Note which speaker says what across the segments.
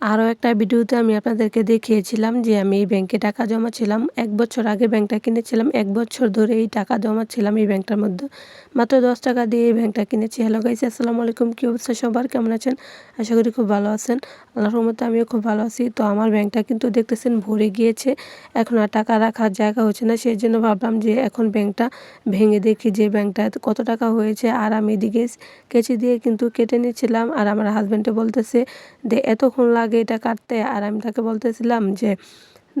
Speaker 1: আরও একটা ভিডিওতে আমি আপনাদেরকে দেখিয়েছিলাম যে আমি এই ব্যাংকে টাকা জমাছিলাম। এক বছর আগে ব্যাংকটা কিনেছিলাম। এক বছর ধরে এই টাকা জমাচ্ছিলাম এই ব্যাংকটার মধ্যে। মাত্র দশ টাকা দিয়ে এই ব্যাংকটা কিনেছি। হ্যালো গাইস, আসসালামু আলাইকুম। কী অবস্থা সবার? কেমন আছেন? আশা করি খুব ভালো আছেন। আল্লাহর রহমতে আমিও খুব ভালো আছি। তো আমার ব্যাংকটা কিন্তু দেখতেছেন ভরে গিয়েছে। এখন আর টাকা রাখার জায়গা হচ্ছে না। সেই জন্য ভাবলাম যে এখন ব্যাংকটা ভেঙে দেখি যে ব্যাংকটা কত টাকা হয়েছে। আর আমি এদিকে কেচি দিয়ে কিন্তু কেটে নিচ্ছিলাম আর আমার হাজব্যান্ডে বলতেছে যে এতক্ষণ এটা কাটতে। আর আমি তাকে বলতেছিলাম যে,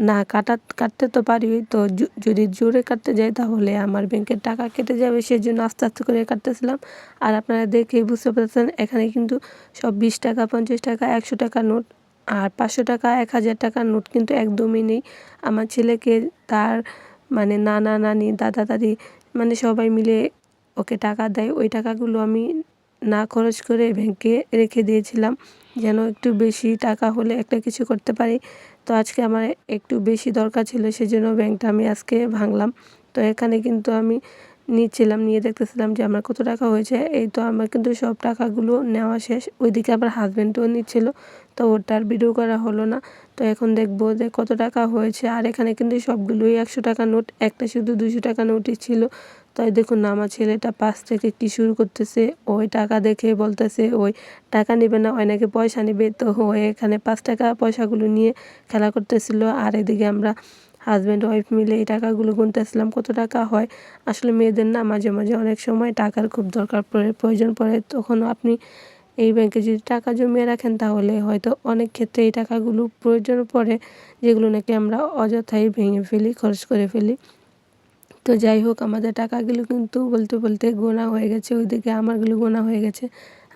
Speaker 1: না, কাটা, কাটতে তো পারি। তো যদি জোরে কাটতে যাই তাহলে আমার ব্যাংকের টাকা কেটে যাবে। সেই জন্য আস্তে আস্তে করে কাটতেছিলাম। আর আপনারা দেখে বুঝতে পারছেন এখানে কিন্তু সব বিশ টাকা, পঞ্চাশ টাকা, একশো টাকা নোট আর পাঁচশো টাকা, এক হাজার টাকার নোট কিন্তু একদমই নেই। আমার ছেলেকে, তার মানে নানা, নানি, দাদা, দাদি মানে সবাই মিলে ওকে টাকা দেয়। ওই টাকাগুলো আমি না খরচ করে ব্যাংকে রেখে দিয়েছিলাম যেন একটু বেশি টাকা হলে একটা কিছু করতে পারি। তো আজকে আমার একটু বেশি দরকার ছিল সেজন্য ব্যাংকটা আমি আজকে ভাঙলাম। তো এখানে কিন্তু আমি নিচ্ছিলাম, নিয়ে দেখতেছিলাম যে আমার কত টাকা হয়েছে। এই তো আমার কিন্তু সব টাকাগুলো নেওয়া শেষ। ওইদিকে আমার হাজব্যান্ডও নিচ্ছিল, তো ওটার ভিডিও করা হলো না। তো এখন দেখব যে কত টাকা হয়েছে। আর এখানে কিন্তু সবগুলোই একশো টাকা নোট, একটা শুধু দুশো টাকা নোটই ছিল। তাই দেখুন আমার ছেলেটা পাশ থেকে কী শুরু করতেছে? ওই টাকা দেখে বলতেছে, ওই টাকা নেবে না, ওই নাকি পয়সা নেবে। তো ওই এখানে পাঁচ টাকা পয়সাগুলো নিয়ে খেলা করতেছিল। আর এদিকে আমরা হাজব্যান্ড ওয়াইফ মিলে এই টাকাগুলো গুনতেছিলাম, কত টাকা হয়? আসলে মেয়েদের না মাঝে মাঝে অনেক সময় টাকার খুব দরকার পড়ে, প্রয়োজন পড়ে। তখন আপনি এই ব্যাংকে যদি টাকা জমিয়ে রাখেন, তাহলে হয়তো অনেক ক্ষেত্রে এই টাকাগুলো প্রয়োজন পড়ে, যেগুলো নাকি আমরা অযথাই ভেঙে ফেলি, খরচ করে ফেলি। তো যাই হোক, আমাদের টাকাগুলো কিন্তু বলতে বলতে গোনা হয়ে গেছে, ওইদিকে আমারগুলো গোনা হয়ে গেছে।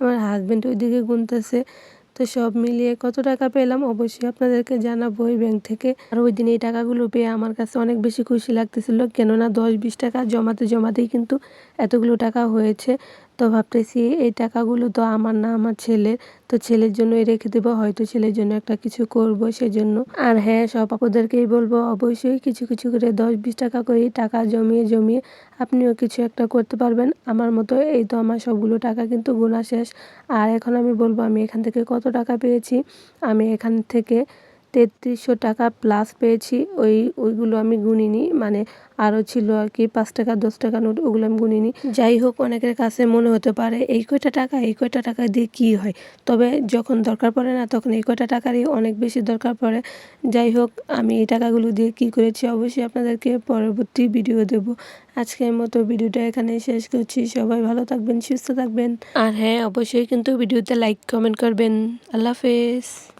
Speaker 1: আমার হাজব্যান্ড ওইদিকে গুনতেছে। তো সব মিলিয়ে কত টাকা পেলাম? অবশ্যই আপনাদেরকে জানাব ওই ব্যাংক থেকে। আর ওই দিন এই টাকাগুলো পেয়ে আমার কাছে অনেক বেশি খুশি লাগতেছিল। কেননা দশ বিশ টাকা জমাতে, জমাতেই কিন্তু এতগুলো টাকা হয়েছে। তো ভাবতেছি এই টাকাগুলো তো আমার না, আমার ছেলের। তো ছেলের জন্যই রেখে দেবো, হয়তো ছেলের জন্য একটা কিছু করব সেজন্য। আর হ্যাঁ সব আপুদেরকেই বলব, অবশ্যই কিছু কিছু করে দশ, বিশ টাকা করে টাকা জমিয়ে জমিয়ে আপনিও কিছু একটা করতে পারবেন। আমার মতো এই তো আমার সবগুলো টাকা কিন্তু গোনা শেষ। আর এখন আমি বলব, আমি এখান থেকে কত টাকা পেয়েছি? আমি এখান থেকে তেত্রিশশো টাকা প্লাস পেয়েছি। ওই, ওইগুলো আমি গুনিনি মানে আরও ছিল আর কি পাঁচ টাকা, দশ টাকা নোট, ওগুলো আমি গুনিনি। যাই হোক, অনেকের কাছে মনে হতে পারে, এই কয়টা টাকা, এই কয়টা টাকা দিয়ে কি হয়? তবে যখন দরকার পড়ে না, তখন এই কয়টা টাকারই অনেক বেশি দরকার পড়ে। যাই হোক, আমি এই টাকাগুলো দিয়ে কি করেছি অবশ্যই আপনাদেরকে পরবর্তী ভিডিও দেব। আজকের মতো ভিডিওটা এখানে শেষ করছি। সবাই ভালো থাকবেন, সুস্থ থাকবেন। আর হ্যাঁ অবশ্যই কিন্তু ভিডিওতে লাইক কমেন্ট করবেন। আল্লাহ হাফেজ।